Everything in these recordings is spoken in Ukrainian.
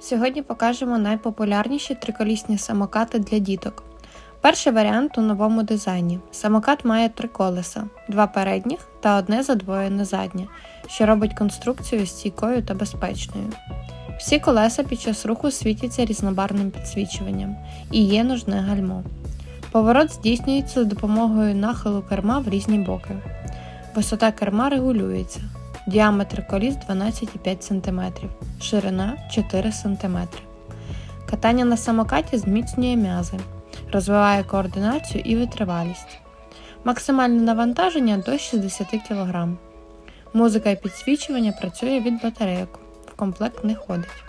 Сьогодні покажемо найпопулярніші триколісні самокати для діток. Перший варіант у новому дизайні. Самокат має три колеса, два передніх та одне задвоєне заднє, що робить конструкцію стійкою та безпечною. Всі колеса під час руху світяться різнобарвним підсвічуванням і є нужне гальмо. Поворот здійснюється за допомогою нахилу керма в різні боки. Висота керма регулюється. Діаметр коліс 12,5 см, ширина 4 см. Катання на самокаті зміцнює м'язи, розвиває координацію і витривалість. Максимальне навантаження до 60 кг. Музика і підсвічування працює від батарейок. В комплект не ходить.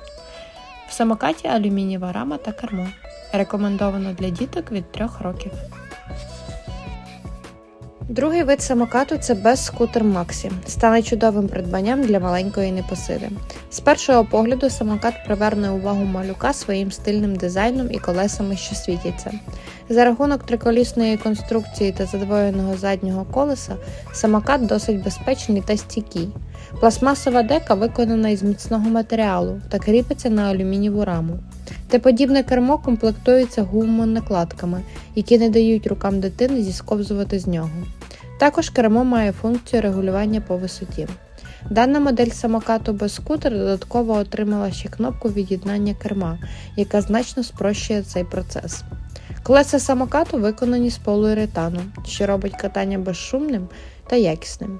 В самокаті алюмінієва рама та кермо. Рекомендовано для діток від 3 років. Другий вид самокату це безскутер Максі. Стане чудовим придбанням для маленької непосиди. З першого погляду самокат приверне увагу малюка своїм стильним дизайном і колесами, що світяться. За рахунок триколісної конструкції та задвоєного заднього колеса самокат досить безпечний та стійкий. Пластмасова дека виконана із міцного матеріалу та кріпиться на алюмінієву раму. Те-подібне кермо комплектується гумонакладками, які не дають рукам дитини зісковзувати з нього. Також кермо має функцію регулювання по висоті. Дана модель самокату без скутер додатково отримала ще кнопку від'єднання керма, яка значно спрощує цей процес. Колеса самокату виконані з полууретану, що робить катання безшумним та якісним.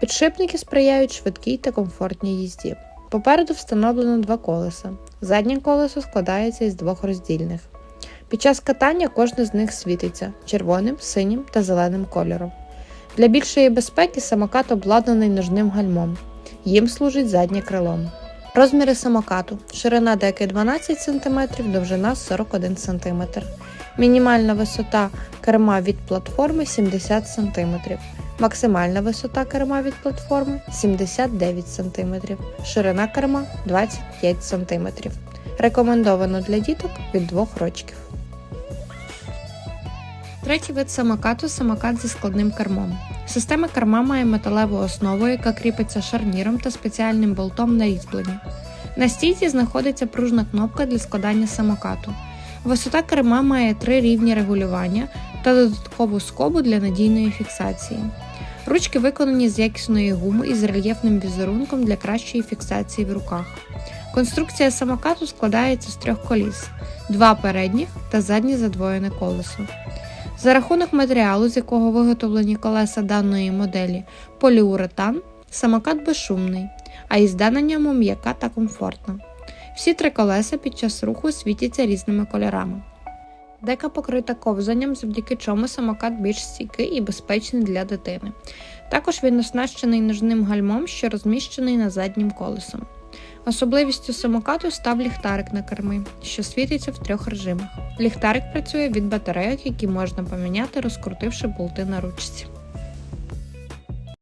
Підшипники сприяють швидкій та комфортній їзді. Попереду встановлено два колеса. Заднє колесо складається із двох роздільних. Під час катання кожне з них світиться червоним, синім та зеленим кольором. Для більшої безпеки самокат обладнаний ножним гальмом. Їм служить заднє крило. Розміри самокату: ширина деки 12 см, довжина 41 см. Мінімальна висота керма від платформи 70 см. Максимальна висота керма від платформи 79 см. Ширина керма 25 см. Рекомендовано для діток від 2 років. Третій вид самокату самокат зі складним кермом. Система керма має металеву основу, яка кріпиться шарніром та спеціальним болтом на різьбленні. На стійці знаходиться пружна кнопка для складання самокату. Висота керма має три рівні регулювання та додаткову скобу для надійної фіксації. Ручки виконані з якісної гуми і з рельєфним візерунком для кращої фіксації в руках. Конструкція самокату складається з трьох коліс: два передніх та заднє задвоєне колесо. За рахунок матеріалу, з якого виготовлені колеса даної моделі поліуретан, самокат безшумний, а їзда на ньому м'яка та комфортна. Всі три колеса під час руху світяться різними кольорами. Дека покрита ковзанням, завдяки чому самокат більш стійкий і безпечний для дитини. Також він оснащений ножним гальмом, що розміщений на заднім колесом. Особливістю самокату став ліхтарик на керми, що світиться в трьох режимах. Ліхтарик працює від батарейок, які можна поміняти, розкрутивши болти на ручці.